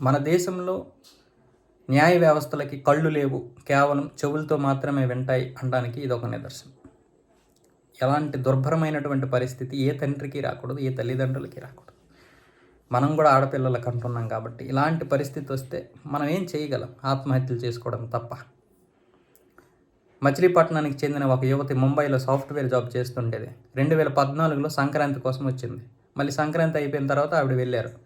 మన దేశంలో న్యాయ వ్యవస్థలకి కళ్ళు లేవు. కేవలం చెవులతో మాత్రమే వింటాయి అనడానికి ఇదొక నిదర్శనం. ఎలాంటి దుర్భరమైనటువంటి పరిస్థితి ఏ తండ్రికి రాకూడదు ఏ తల్లిదండ్రులకి రాకూడదు. మనం కూడా ఆడపిల్లలకు అంటున్నాం కాబట్టి ఇలాంటి పరిస్థితి వస్తే మనం ఏం చేయగలం? ఆత్మహత్యలు చేసుకోవడం తప్ప. మచిలీపట్నానికి చెందిన ఒక యువతి ముంబైలో సాఫ్ట్వేర్ జాబ్ చేస్తుండేది. రెండు వేల పద్నాలుగులో సంక్రాంతి కోసం వచ్చింది. మళ్ళీ సంక్రాంతి అయిపోయిన తర్వాత ఆవిడ వెళ్ళారు.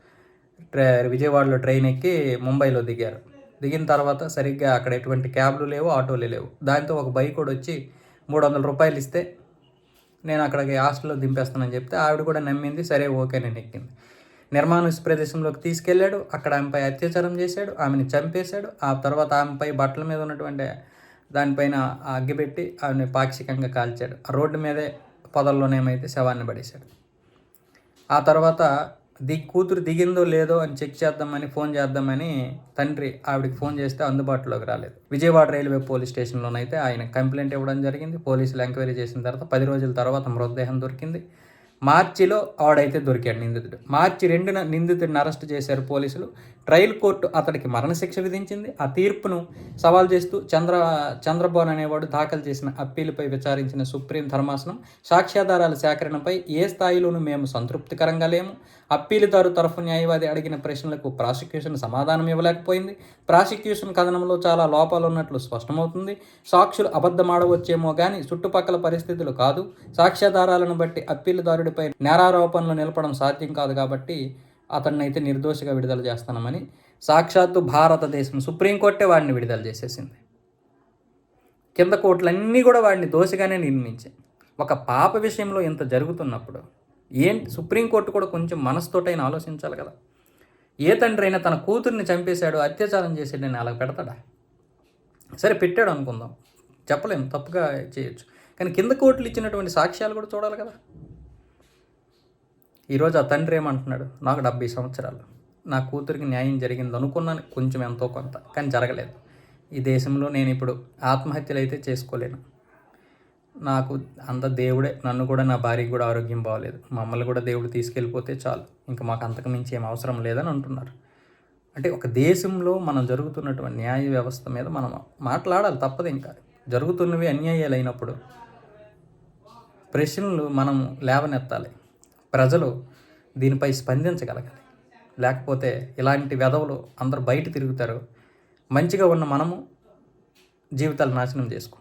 ట్రై విజయవాడలో ట్రైన్ ఎక్కి ముంబైలో దిగారు. దిగిన తర్వాత సరిగ్గా అక్కడ ఎటువంటి క్యాబ్లు లేవు ఆటోలు లేవు. దాంతో ఒక బైక్ కూడా వచ్చి మూడు వందల రూపాయలు ఇస్తే నేను అక్కడికి హాస్టల్లో దింపేస్తానని చెప్తే ఆవిడ కూడా నమ్మింది సరే ఓకే నేను ఎక్కింది నిర్మాణ ప్రదేశంలోకి తీసుకెళ్ళాడు. అక్కడ ఆమెపై అత్యాచారం చేశాడు ఆమెను చంపేశాడు. ఆ తర్వాత ఆమెపై బట్టల మీద ఉన్నటువంటి దానిపైన అగ్గిపెట్టి ఆమెను పాక్షికంగా కాల్చాడు. ఆ రోడ్డు మీదే పొదల్లోనేమైతే శవాన్ని పడేశాడు. ఆ తర్వాత ది కూతురు దిగిందో లేదో అని చెక్ చేద్దామని ఫోన్ చేద్దామని తండ్రి ఆవిడకి ఫోన్ చేస్తే అందుబాటులోకి రాలేదు. విజయవాడ రైల్వే పోలీస్ స్టేషన్లోనైతే ఆయన కంప్లైంట్ ఇవ్వడం జరిగింది. పోలీసులు ఎంక్వైరీ చేసిన తర్వాత పది రోజుల తర్వాత మృతదేహం దొరికింది. మార్చిలో ఆడైతే దొరికాడు నిందితుడు. మార్చి రెండున నిందితుడిని అరెస్ట్ చేశారు పోలీసులు. ట్రయల్ కోర్టు అతడికి మరణశిక్ష విధించింది. ఆ తీర్పును సవాల్ చేస్తూ చంద్ర చంద్రబోన్ అనేవాడు దాఖలు చేసిన అప్పీలుపై విచారించిన సుప్రీం ధర్మాసనం సాక్ష్యాధారాల సేకరణపై ఏ స్థాయిలోనూ మేము సంతృప్తికరంగా లేము. అప్పీలుదారు తరఫు న్యాయవాది అడిగిన ప్రశ్నలకు ప్రాసిక్యూషన్ సమాధానం ఇవ్వలేకపోయింది. ప్రాసిక్యూషన్ కథనంలో చాలా లోపాలు ఉన్నట్లు స్పష్టమవుతుంది. సాక్షులు అబద్ధమాడవచ్చేమో కానీ చుట్టుపక్కల పరిస్థితులు కాదు. సాక్ష్యాధారాలను బట్టి అప్పీలుదారుడిపై నేరారోపణలు నిలపడం సాధ్యం కాదు కాబట్టి అతన్ని అయితే నిర్దోషిగా విడుదల చేస్తానమని సాక్షాత్తు భారతదేశం సుప్రీంకోర్టే వాడిని విడుదల చేసేసింది. కింద కోట్లన్నీ కూడా వాడిని దోషిగానే నిర్మించాయి. ఒక పాప విషయంలో ఇంత జరుగుతున్నప్పుడు ఏంటి సుప్రీంకోర్టు కూడా కొంచెం మనసుతోటైనా ఆలోచించాలి కదా. ఏ తండ్రి అయినా తన కూతుర్ని చంపేశాడు అత్యాచారం చేసాడని అలా పెడతాడా? సరే పెట్టాడు అనుకుందాం. చెప్పలేము తప్పుగా చేయొచ్చు. కానీ కింద కోర్టులు ఇచ్చినటువంటి సాక్ష్యాలు కూడా చూడాలి కదా. ఈరోజు ఆ తండ్రి ఏమంటున్నాడు? నాకు డెబ్బై సంవత్సరాలు. నా కూతురికి న్యాయం జరిగింది అనుకున్నాను కొంచెం ఎంతో కొంత కానీ జరగలేదు. ఈ దేశంలో నేను ఇప్పుడు ఆత్మహత్యలు అయితే చేసుకోలేను. నాకు అంత దేవుడే నన్ను కూడా నా భార్యకి కూడా ఆరోగ్యం బాగలేదు. మమ్మల్ని కూడా దేవుడు తీసుకెళ్ళిపోతే చాలు. ఇంకా మాకు అంతకు మించి ఏం అవసరం లేదని అంటున్నారు. అంటే ఒక దేశంలో మనం జరుగుతున్నటువంటి న్యాయ వ్యవస్థ మీద మనం మాట్లాడాలి తప్పదు ఇంకా. జరుగుతున్నవి అన్యాయాలు అయినప్పుడు ప్రశ్నలు మనం లేవనెత్తాలి. ప్రజలు దీనిపై స్పందించగలగాలి. లేకపోతే ఇలాంటి వెధవలు అందరు బయట తిరుగుతారు. మంచిగా ఉన్న మనము జీవితాలు నాశనం చేసుకుంటాం